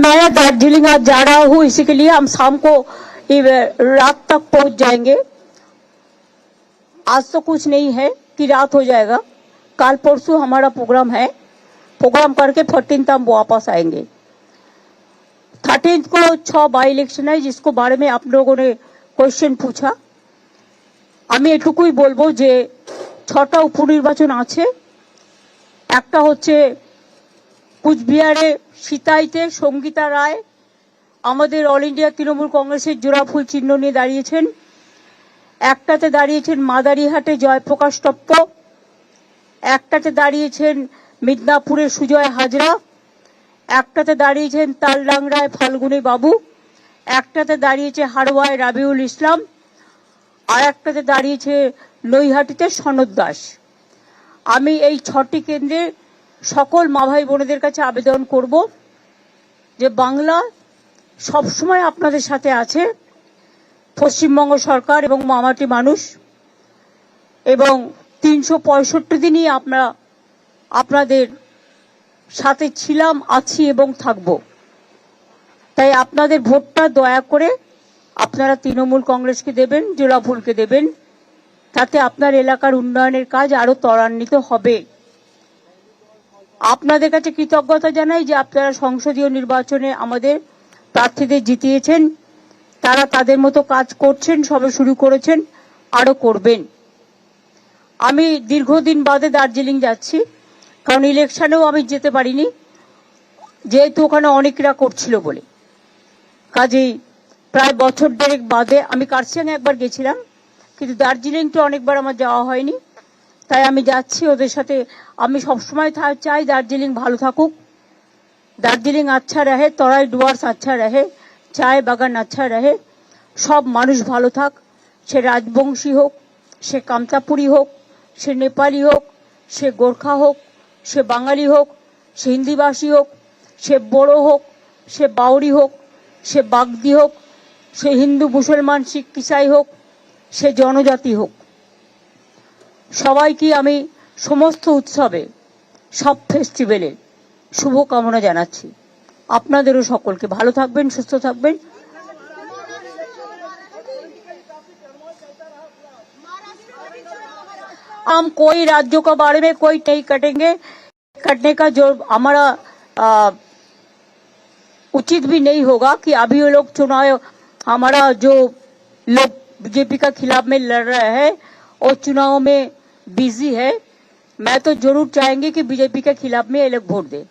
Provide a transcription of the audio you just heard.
मैं दार्जिलिंग आज जा रहा हूँ इसी के लिए हम शाम को ये रात तक पहुंच जाएंगे आज तो कुछ नहीं है कि रात हो जाएगा कल परसों हमारा प्रोग्राम है प्रोग्राम करके फोर्टीन हम वापस आएंगे थर्टीन को छह बाई इलेक्शन है जिसको बारे में आप लोगों ने কোয়েশ্চেন पूछा আমি এটুকুই বলবো যে ছটা উপনির্বাচন আছে একটা হচ্ছে কুচবিহারে সিতাইতে সঙ্গীতা রায়, আমাদের অল ইন্ডিয়া তৃণমূল কংগ্রেসের জোড়া ফুল চিহ্ন নিয়ে দাঁড়িয়েছেন। একটাতে দাঁড়িয়েছেন মাদারিহাটে জয়প্রকাশ টপ্প একটাতে দাঁড়িয়েছেন মিদনাপুরে সুজয় হাজরা, একটাতে দাঁড়িয়েছেন তালডাংরায় ফাল্গুনী বাবু, একটাতে দাঁড়িয়েছে হাড়োয়ায় রাবিউল ইসলাম, আর একটাতে দাঁড়িয়েছে নৈহাটিতে সনদ দাস। আমি এই ছটি কেন্দ্রে সকল মা ভাই বোনেদের কাছে আবেদন করব যে বাংলা সবসময় আপনাদের সাথে আছে, পশ্চিমবঙ্গ সরকার এবং মামাটি মানুষ, এবং তিনশো পঁয়ষট্টি দিনই আমরা আপনাদের সাথে ছিলাম, আছি এবং থাকব। তাই আপনাদের ভোটটা দয়া করে আপনারা তৃণমূল কংগ্রেসকে দেবেন জোড়া ফুলকে দেবেন, তাতে আপনার এলাকার উন্নয়নের কাজ আরও ত্বরান্বিত হবে। আপনাদের কাছে কৃতজ্ঞতা জানাই যে আপনারা সংসদীয় নির্বাচনে আমাদের প্রার্থীদের জিতিয়েছেন। তারা তাদের মতো কাজ করছেন, সবে শুরু করেছেন আরও করবেন। আমি দীর্ঘদিন বাদে দার্জিলিং যাচ্ছি, কারণ ইলেকশনেও আমি যেতে পারিনি, যেহেতু ওখানে অনেকরা করছিল বলে। কাজেই প্রায় বছর দেড়েক বাদে আমি কার্সিয়াংয়ে একবার গেছিলাম, কিন্তু দার্জিলিংটা অনেকবার আমার যাওয়া হয়নি। তাই আমি যাচ্ছি ওদের সাথে আমি সবসময় চাই দার্জিলিং ভালো থাকুক দার্জিলিং আচ্ছা রহে তরাই ডুয়ার্স আচ্ছা রহে চায় বাগান আচ্ছা রহে সব মানুষ ভালো থাক সে রাজবংশী হোক সে কামতাপুরি হোক সে নেপালি হোক সে গোর্খা হোক সে বাঙালি হোক সে হিন্দিভাষী হোক সে বড়ো হোক সে বাউরি হোক সে বাগদি হোক সে হিন্দু মুসলমান শিখ ইসাই হোক সে জনজাতি হোক সবাইকে আমি সমস্ত উৎসবে সব ফেস্টিভ্যালে শুভকামনা জানাচ্ছি আপনাদেরও সকলকে ভালো থাকবেন সুস্থ থাকবেন हम कोई राज्यों के बारे में कोई नहीं कटेंगे कटने का जो हमारा आ, उचित भी नहीं होगा कि अभी वो लोग चुनाव हमारा जो लोग बीजेपी का खिलाफ में लड़ रहे हैं और चुनाव में बिज़ी है, मैं तो ज़रूर चाहेंगे कि बीजेपी के खिलाफ में अलग लोग वोट दे।